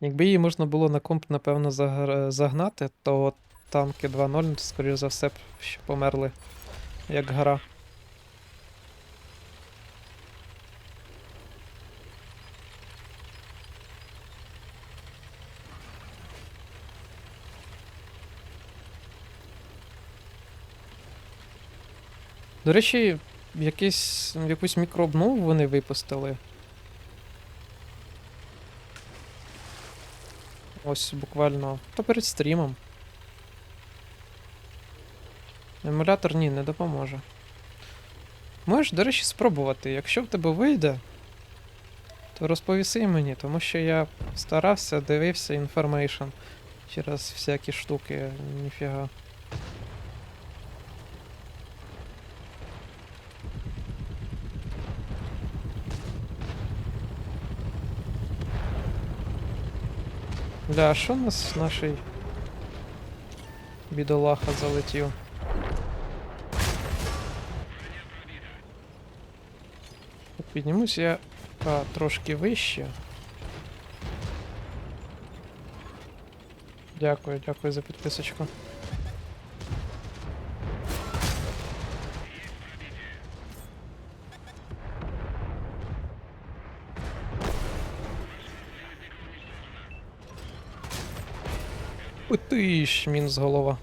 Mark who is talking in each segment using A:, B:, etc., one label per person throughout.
A: Якби її можна було на комп, напевно, загр- загнати, то танки 2.0, скоріш за все, б ще померли як гра. До речі, якийсь, якусь мікрообнову вони випустили. Ось буквально. То перед стрімом. Емулятор ні, не допоможе. Можеш, до речі, спробувати. Якщо в тебе вийде, то розповіси мені, тому що я старався, дивився інформейшн через всякі штуки, ніфіга. Бля, а що нас наш бідолаха залетів? Піднімусь я а, трошки вище. Дякую, дякую за підписочку. Ой ти ж, мінус голова.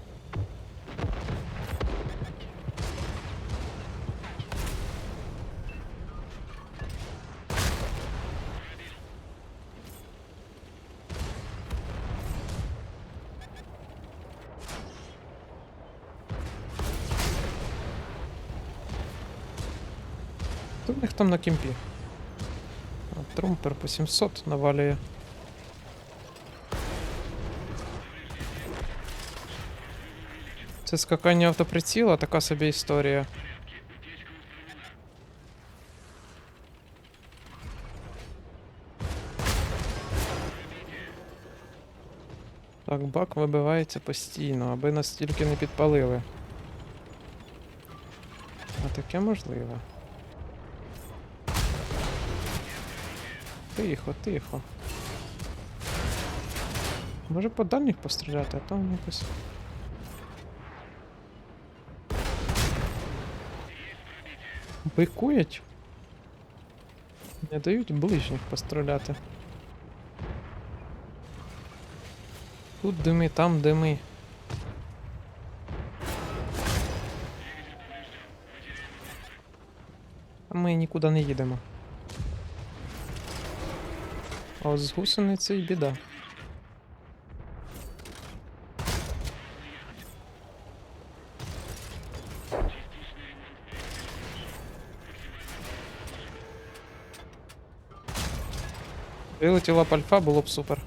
A: Хто в них там на кемпі? Трумпер по 700 навалює. Це скакання автоприціла, така собі історія. Так, бак вибивається постійно, аби нас тільки не підпалили. А таке можливо. Тихо, тихо. Може по дальніх постріляти, а там якось. Бикують. Не дають ближніх постріляти. Тут дими, там дими. А ми нікуди не їдемо. А от з гусеницею біда. Вилетіла б альфа, було б супер.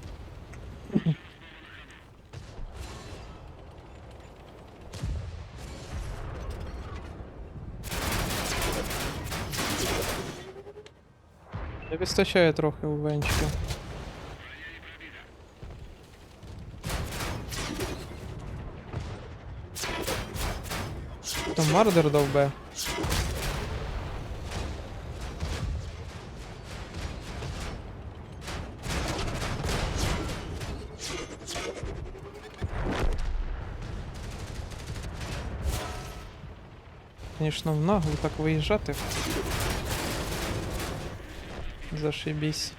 A: Не вистачає трохи у венчика. Там мардер довбе. Звісно, в наглу так виїжджати. Зашибісь.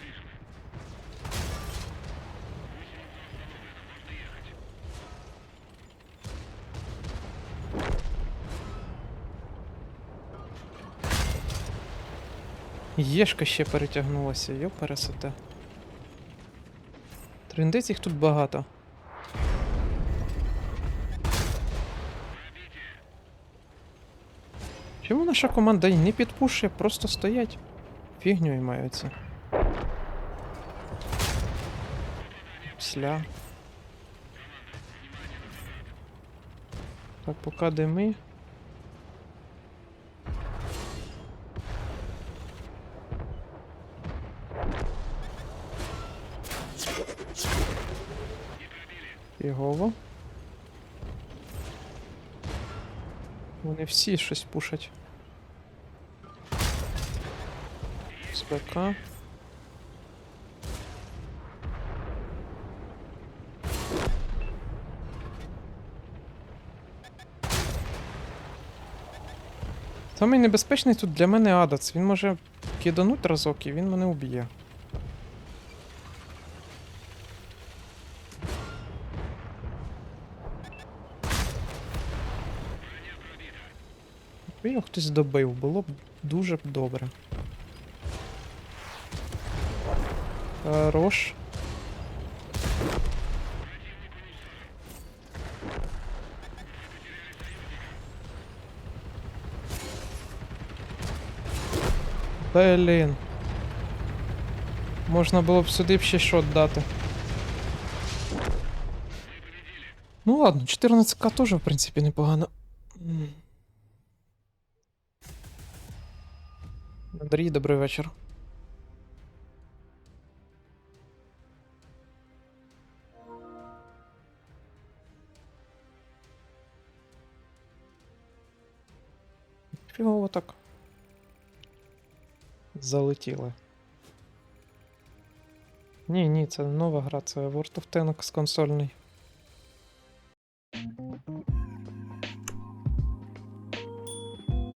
A: Єшка ще перетягнулася, йо пересете. Триндець їх тут багато. Чому наша команда не підпушує, просто стоять? Фігню маються. Псля. Так, поки дими. Фігово. Вони всі щось пушать. з Самий небезпечний тут для мене адац. Він може кидануть разок і він мене уб'є. Його хтось добив, було б дуже добре. Хорош. Блін. Можна було б сюди б ще шот дати. Ну ладно, 14к теж, в принципі, непогано. Андрій, добрий вечір. Фігово так. Залетіли. Ні, ні, це не нова гра, це World of Tanks консольний.